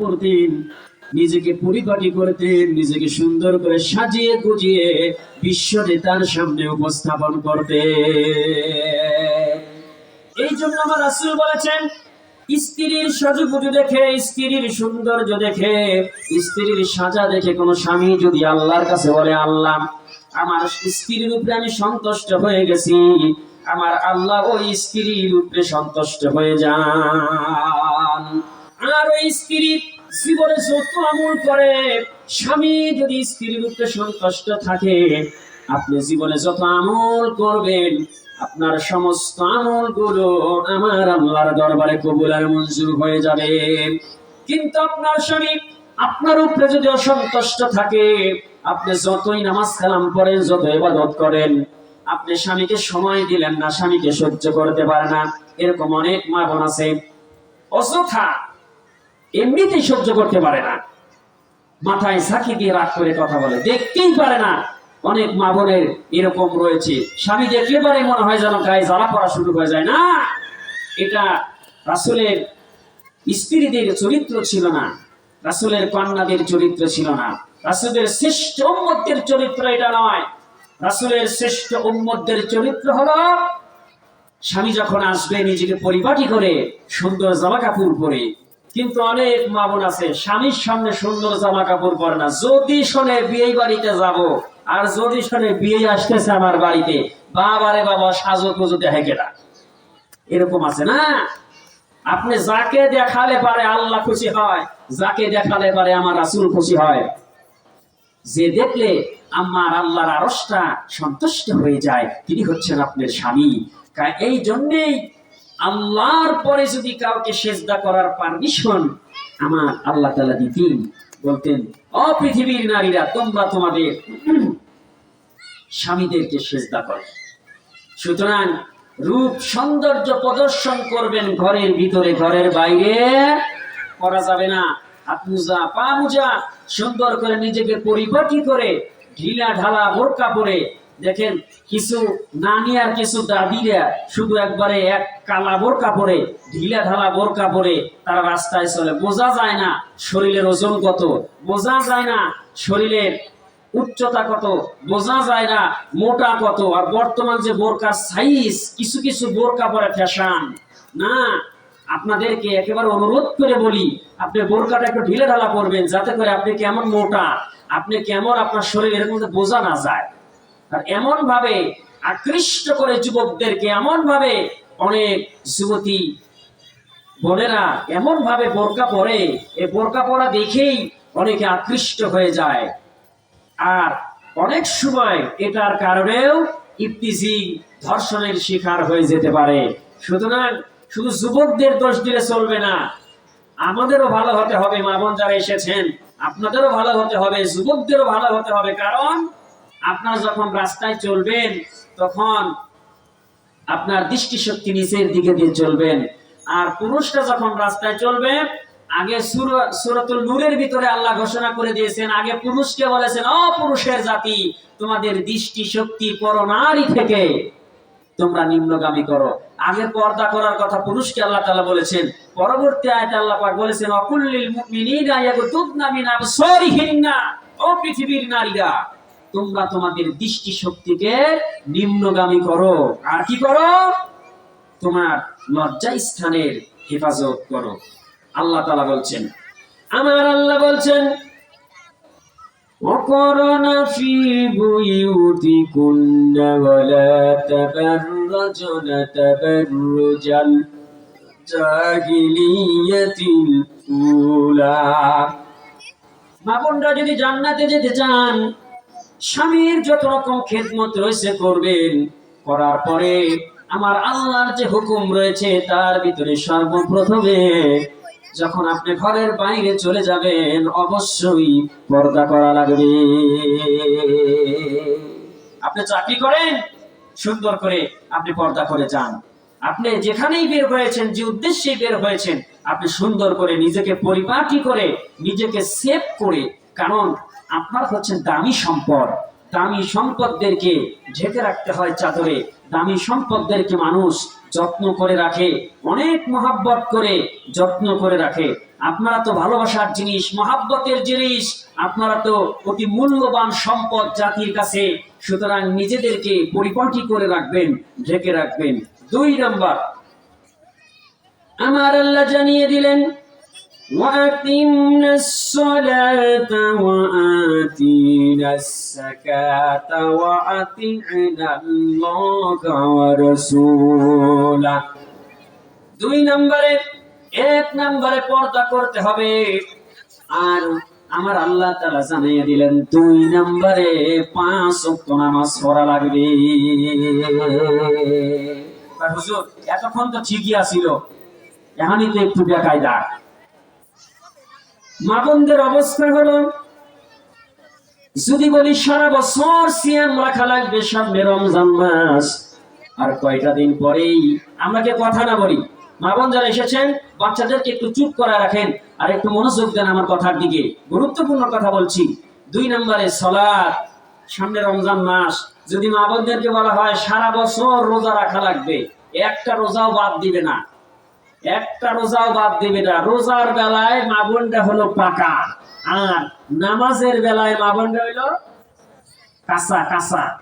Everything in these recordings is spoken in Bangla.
করতেন নিজেকে পরিপাটি করতেন নিজেকে সুন্দর করে সাজিয়ে গুজিয়ে বিশ্ব নেতার সামনে উপস্থাপন করতেন এই জন্য আমার রাসূল বলেছেন, স্ত্রীর সাজুগুজু দেখে, স্ত্রীর সৌন্দর্য দেখে, স্ত্রীর সাজা দেখে কোনো স্বামী যদি আল্লাহর কাছে বলে, আল্লাহ, আমার স্ত্রীর উপরে আমি সন্তুষ্ট হয়ে গেছি, আমার আল্লাহ ওই স্ত্রীর উপরে সন্তুষ্ট হয়ে যান। আর ওই স্ত্রী জীবনে যত আমল করে, স্বামী যদি স্ত্রীর উপরে সন্তুষ্ট থাকে, আপনি জীবনে যত আমল করবেন, আপনার সমস্ত আমলগুলো আমার আল্লাহর দরবারে কবুল আর মঞ্জুর হয়ে যাবে। কিন্তু আপনার স্বামী আপনার উপরে যদি অসন্তুষ্ট থাকে, আপনি যতই নামাজ কালাম করেন যত ইবাদত করেন, আপনি স্বামীকে সময় দিলেন না, স্বামীকে সহ্য করতে পারে না। এরকম অনেক মা বোন আছে। অযথা এমনিতেই সহ্য করতে পারে না। মাথায় সাক্ষী দিয়ে রাগ করে কথা বলে। দেখতেই পারে না অনেক মা বোনের এরকম রয়েছে। স্বামী দেখলে পারে মনে হয় যেন গায়ে জ্বালা পড়া শুরু হয়ে যায়। না, এটা রাসুলের স্ত্রীদের চরিত্র ছিল না। রাসুলের কন্যাদের চরিত্র ছিল না। রাসুলের শ্রেষ্ঠ উম্মতের চরিত্র এটা নয়। রাসুলের শ্রেষ্ঠ উম্মতের চরিত্র হলো, স্বামী যখন আসবে নিজেকে পরিপাটি করে, সুন্দর জামা কাপড় পরে কিন্তু অনেক মা বোন আছে, স্বামীর সামনে সুন্দর জামা কাপড় পরে না। যদি শোনে বিয়ে বাড়িতে যাব, আর যদি শোনে বিয়ে আসতেছে আমার বাড়িতে, বাবারে বাবা, সাজো পুজো দেখে কেটা এরকম আছে না? আপনি যাকে দেখালে পারে আল্লাহ খুশি হয়, যাকে দেখালে পারে আমার রাসুল খুশি হয়। যে দেখলে আমার আল্লাহর আরসটা সন্তুষ্ট হয়ে যায়, তিনি হচ্ছেন আপনার স্বামী। এই জন্যেই আল্লাহর পরে যদি কাউকে সেজদা করার পারমিশন আমার আল্লাহ তালা দিতেন, বলতেন অ পৃথিবীর নারীরা, তোমরা তোমাদের স্বামীদেরকে সেজদা করো। সুতরাং রূপ সৌন্দর্য প্রদর্শন করবেন ঘরের ভিতরে, ঘরের বাইরে করা যাবে না। হাত মুজা পা মুজা সুন্দর করে নিজেকে পরিপাটি করে, ঢিলা ঢালা বোরকা পরে দেখেন, কিছু নানি আর কিছু দাদিরা শুধু একবারে এক কালা বোরকা পরে, ঢিলা ঢালা বোরকা পরে তারা রাস্তায় চলে। বোঝা যায় না শরীরের ওজন কত, বোঝা যায় না শরীরের উচ্চতা কত, বোঝা যায় না মোটা কত। আর বর্তমান যে বোরকার সাইজ কিছু কিছু বোরকা পরে ফ্যাশন না, আপনাদেরকে একেবারে অনুরোধ করে বলি, আপনি বোরকাটা একটু ঢিলে ঢালা করবেন যাতে করে আপনি কেমন মোটা, আপনি কেমন আপনার শরীর এর মধ্যে বোঝা না যায়। আর এমন ভাবে আকৃষ্ট করে যুবকদেরকে এমন ভাবে অনেক যুবতী বোনেরা এমন ভাবে বোরকা পরে, এই বোরকা পরা দেখেই অনেকে আকৃষ্ট হয়ে যায়। আর অনেক সময় এটার কারণেও ইফতিজিং ধর্ষণের শিকার হয়ে যেতে পারে। সুতরাং শুধু যুবকদের দোষ দিলে চলবে না, আমাদেরও ভালো হতে হবে, মা বোন যারা এসেছেন, আপনাদেরও ভালো হতে হবে, যুবকদেরও ভালো হতে হবে, কারণ আপনার যখন রাস্তায় চলবেন, তখন আপনার দৃষ্টিশক্তি নিচের দিকে দিয়ে চলবেন। আর পুরুষরা যখন রাস্তায় চলবে, আগে সুর- সুরাতুল নূরের ভিতরে আল্লাহ ঘোষণা করে দিয়েছেন, আগে পুরুষকে বলেছেন অ পুরুষের জাতি, তোমাদের দৃষ্টি শক্তি পরনারী থেকে তোমরা নিম্নগামী করো। আগে পর্দা করার কথা পুরুষকে আল্লাহ তাআলা বলেছেন। পরবর্তী আয়াতে আল্লাহ পাক বলেছেন, অকুল্লিল মুমিনিনা ইয়াগুতুবনা মিন আবসারিহিন্না, ও পৃথিবীর নারীরা। তোমরা তোমাদের দৃষ্টি শক্তিকে নিম্নগামী করো আর কি করো তোমার লজ্জা স্থানের হেফাজত করো আল্লাহ তাআলা বলছেন আমার আল্লাহ বলছেন وقرن في بيوتكن ولا تبرجن تبرج الجاهلية الأولى মা বোনরা যদি জান্নাতে যেতে চান স্বামীর যত রকম খেদমত রয়েছে করবেন, করার পরে আমার আল্লাহর যে হুকুম রয়েছে তার ভিতরে সর্বপ্রথমে যখন আপনি ঘরের বাইরে চলে যাবেন, অবশ্যই পর্দা করা লাগবে। আপনি চাকরি করেন, সুন্দর করে আপনি পর্দা করে যান। আপনি যেখানেই বের হয়েছেন, যে উদ্দেশ্যে বের হয়েছেন, আপনি সুন্দর করে নিজেকে পরিপাটি করে, নিজেকে সেভ করে, কারণ আপনার হচ্ছেন দামি সম্পদ। দামি সম্পদদেরকে ঢেকে রাখতে হয় চাদরে। দামি সম্পদদেরকে মানুষ যত্ন করে রাখে, অনেক মহাব্বত করে যত্ন করে রাখে। আপনারা তো ভালোবাসার জিনিস, মহাব্বতের জিনিস, আপনারা তো অতি মূল্যবান সম্পদ জাতির কাছে, সুতরাং নিজেদেরকে পরিপাটি করে রাখবেন, ঢেকে রাখবেন। দুই নম্বর, আমার আল্লাহ জানিয়ে দিলেন وأقمنا الصلاة وآتينا الزكاة وأطعنا الله ورسوله দুই নম্বরে এক নম্বরে পর্দা করতে হবে আর আমার আল্লাহ তালা জানিয়ে দিলেন দুই নম্বরে পাঁচ অক্ট নামাজ পড়া লাগবে তা হুজুর এতক্ষণ তো ঠিকই আছিল এখানই তো একটু বেকায়দা মা অবস্থা হলো, যদি বলি সারা বছর সিয়াম রাখা লাগবে সামনে রমজান মাস, আর কয়টা দিন পরেই আমাকে কথা না বলি। যারা এসেছেন, বাচ্চাদেরকে একটু চুপ করে রাখেন আর একটু মনোযোগ দেন আমার কথার দিকে। গুরুত্বপূর্ণ কথা বলছি, দুই নম্বরে সলাদ সামনে রমজান মাস, যদি মা বোনদেরকে বলা হয় সারা বছর রোজা রাখা লাগবে, একটা রোজাও বাদ দিবে না। একটা রোজাও বাদ দিবে না। রোজার বেলায় মাগনটা হলো পাকা। আর নামাজের বেলায় মাগনটা হইল কাঁচা কাঁচা।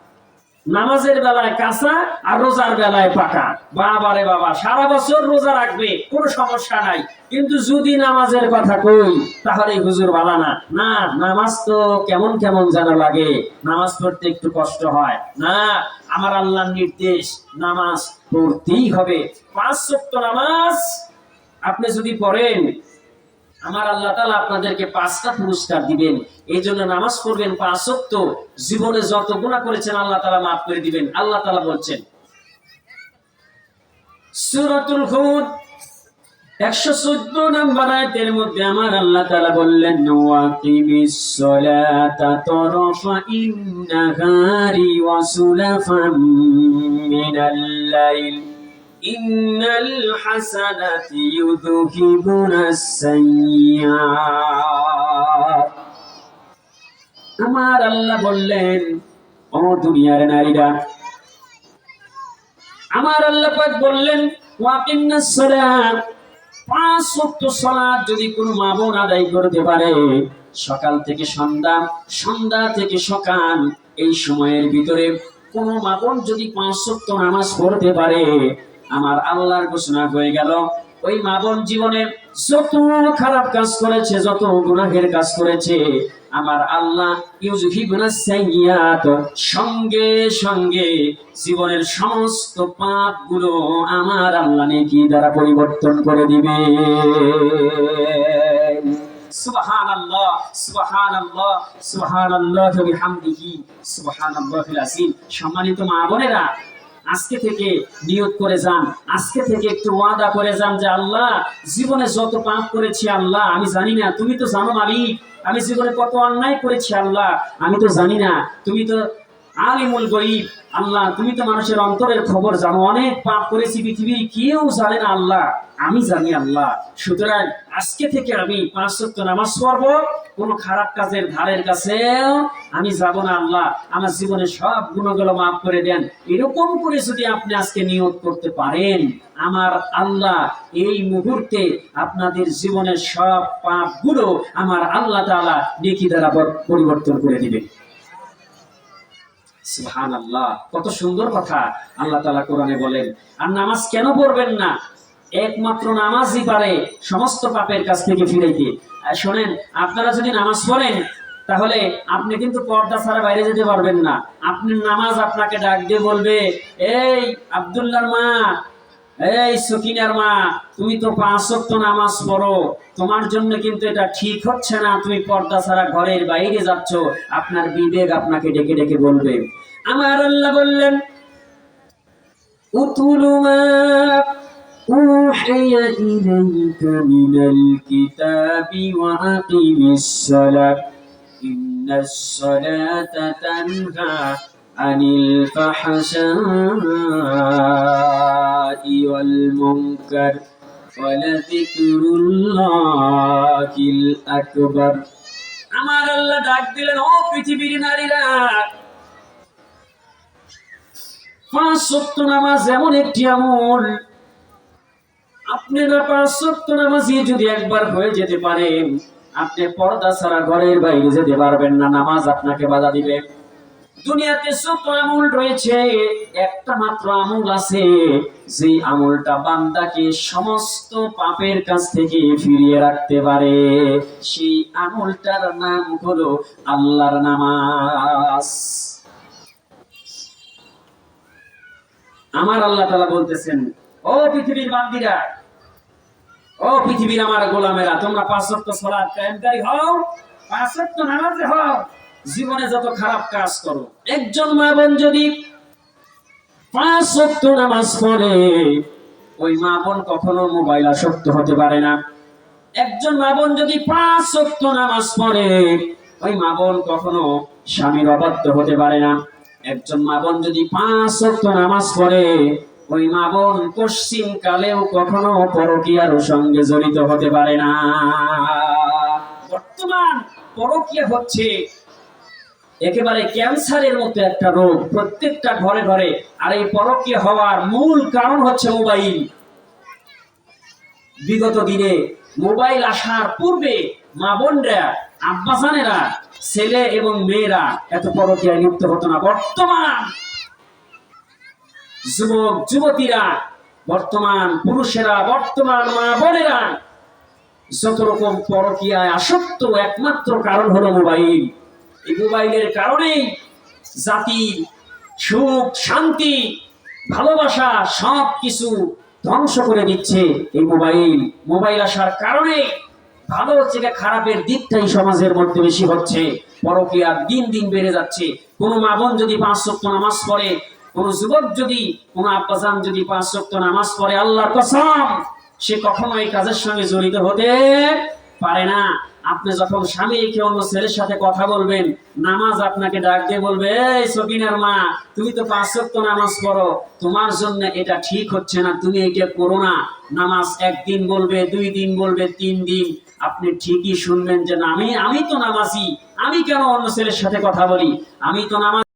নামাজের বেলায় কাঁচা আর রোজার বেলায় পাকা। বাবা রে বাবা, সারা বছর রোজা রাখবে, কোনো সমস্যা নাই। কিন্তু যদি নামাজের কথা কই, তাহলে হুজুর বালা না। না, নামাজ তো কেমন কেমন যেন লাগে। নামাজ পড়তে একটু কষ্ট হয়। না, আমার আল্লাহর নির্দেশ, নামাজ পড়তেই হবে। পাঁচ সপ্তাহ নামাজ আপনি যদি পড়েন আমার আল্লাহ তালা আপনাদেরকে পাঁচটা পুরস্কার দিবেন। এই জন্য নামাজ পড়বেন পাঁচ সত্য জীবনে যত গুণা করেছেন আল্লাহ তালা মাফ করে দিবেন। আল্লাহ তালা বলছেন, সুরাতুল খুদ একশো চোদ্দ নম্বর আয়াতের মধ্যে আমার আল্লাহ তালা বললেন, ওয়াকিমিস আমার আল্লাহ বললেন, ও দুনিয়ার নারীরা, আমার আল্লাহ পাক বললেন পাঁচ যদি আদায় করতে পারে, সকাল থেকে সন্ধ্যা সন্ধ্যা থেকে সকাল, এই সময়ের ভিতরে কোন মা যদি পাঁচ ওয়াক্ত নামাজ পড়তে পারে আমার আল্লাহর ঘোষণা হয়ে গেল। ওই মা বোন জীবনে যত খারাপ কাজ করেছে, যত গুনাহের কাজ করেছে, আমার আল্লাহ সঙ্গে সঙ্গে জীবনের সমস্ত পাপগুলো আমার আল্লাহ নেকি দ্বারা পরিবর্তন করে দিবে। সুবহানাল্লাহ সুবহানাল্লাহ সুবহানাল্লাহ, বিহামদিহি, সুবহানাল্লাহিল আযীম। সম্মানিত মা বোনেরা আজকে থেকে নিয়োগ করে যান। আজকে থেকে একটু ওয়াদা করে যান যে, আল্লাহ, জীবনে যত পাপ করেছি আল্লাহ, আমি জানি না। তুমি তো জানো মালিক, আমি জীবনে কত অন্যায় করেছি আল্লাহ, আমি তো জানি না। তুমি তো আলিমুল গরিব আল্লাহ, তুমি তো মানুষের অন্তরের খবর জানো। অনেক পাপ করেছি পৃথিবীর, কেউ জানে না আল্লাহ, আমি জানি আল্লাহ। সুতরাং আজকে থেকে আমি পাঁচ নামাজ পড়ব। কোনো খারাপ কাজের ধারের কাছে আমি যাব না আল্লাহ। আমার জীবনে সব গুণগুলো মাফ করে দেন। এরকম করে যদি আপনি আজকে নিয়োগ করতে পারেন, আমার আল্লাহ এই মুহূর্তে আপনাদের জীবনের সব পাপগুলো আমার আল্লাহ তাআলা নেকি দ্বারা পরিবর্তন করে দিবেন। সুবহান আল্লাহ কত সুন্দর কথা আল্লাহ তালা কোরআনে বলেন। আর নামাজ কেন পড়বেন না? একমাত্র নামাজই পারে সমস্ত পাপের কাছ থেকে ফিরাইতে। শোনেন, আপনারা যদি নামাজ পড়েন, তাহলে আপনি কিন্তু পর্দা ছাড়া বাইরে যেতে পারবেন না। আপনি নামাজ আপনাকে ডাক দিয়ে বলবে, এই আব্দুল্লাহর মা, এই সকিনার মা, তুমি তো পাঁচ ওয়াক্ত নামাজ পড়ো। তোমার জন্য কিন্তু এটা ঠিক হচ্ছে না। তুমি পর্দা ছাড়া ঘরের বাইরে যাচ্ছ। আপনার বিবেক আপনাকে ডেকে ডেকে বলবে। আমার আল্লাহ বললেন, উতুলু মা أوحي إليك من الكتاب وأقم الصلاة إن الصلاة تنهى عن الفحشاء والمنكر ولذكر الله الأكبر আমার আল্লাহ ডাক দিলেন ও পৃথিবীর নারীরা পাঁচ সত্য নামাজ এমন একটি আমল আপনি না পাঁচ ওয়াক্ত নামাজি যদি একবার হয়ে যেতে পারেন আপনি পর্দা ছাড়া ঘরের বাইরে যেতে পারবেন না, নামাজ আপনাকে বাধা দিবে। দুনিয়াতে যত আমল রয়েছে, একটা মাত্র আমল আছে যে আমলটা বান্দাকে সমস্ত পাপের কাছ থেকে ফিরিয়ে রাখতে পারে। সেই আমলটার নাম হলো আল্লাহর নামাজ। আমার আল্লাহ তাআলা বলতেছেন, ও পৃথিবীর বান্দিরা ও পৃথিবীর আমার গোলামেরা, তোমরা পাঁচ ওয়াক্ত সালাত কায়েমকারী হও, পাঁচ ওয়াক্ত নামাজে হও, জীবনে যত খারাপ কাজ করো, একজন মা বোন যদি পাঁচ ওয়াক্ত নামাজ পড়ে, ওই মা বোন কখনো মোবাইল আসক্ত হতে পারে না। একজন মা বোন যদি পাঁচ ওয়াক্ত নামাজ পড়ে, ওই মা বোন কখনো স্বামীর অবাধ্য হতে পারে না। একজন মা বোন যদি পাঁচ ওয়াক্ত নামাজ পড়ে ওই মা বোন পশ্চিম কালেও কখনো পরকিয়ার সঙ্গে জড়িত হতে পারে না। বর্তমান পরকিয়া হচ্ছে একেবারে ক্যান্সারের মতো একটা রোগ। প্রত্যেকটা ঘরে ঘরে আর এই পরকীয় হওয়ার মূল কারণ হচ্ছে মোবাইল। বিগত দিনে মোবাইল আসার পূর্বে মা বোনরা আব্বাসানেরা ছেলে এবং মেয়েরা এত পরকীয়ায় লিপ্ত হতো না। বর্তমান যুবক, যুবতীরা, বর্তমান পুরুষেরা, বর্তমান মা বোনেরা যত রকম পরকীয়ায় আসক্ত, একমাত্র কারণ হলো মোবাইল। এই মোবাইলের কারণেই জাতি, সুখ, শান্তি, ভালোবাসা সব কিছু ধ্বংস করে দিচ্ছে এই মোবাইল। মোবাইল আসার কারণে ভালো থেকে খারাপের দিকটাই সমাজের মধ্যে বেশি হচ্ছে। পরকীয়া দিন দিন বেড়ে যাচ্ছে। কোনো মা বোন যদি পাঁচ সপ্তাহ নামাজ পড়ে কোন যুবক যদি, কোন আব্বাজান যদি পাঁচ সপ্তাহ নামাজ পড়ে আল্লাহর কসম, সে কখনো এই কাজের সঙ্গে জড়িত হতে পারে না। আপনি যখন স্বামী কে অন্য ছেলের সাথে কথা বলবেন, নামাজ আপনাকে ডাক দিয়ে বলবে, এই সকিনার মা, তুমি তো পাঁচ ওয়াক্ত নামাজ পড়ো, তোমার জন্য এটা ঠিক হচ্ছে না, তুমি এটা করো না। নামাজ একদিন বলবে, দুই দিন বলবে, তিন দিন। আপনি ঠিকই শুনবেন যে আমি আমি তো নামাজি, আমি কেন অন্য ছেলের সাথে কথা বলি? আমি তো নামাজ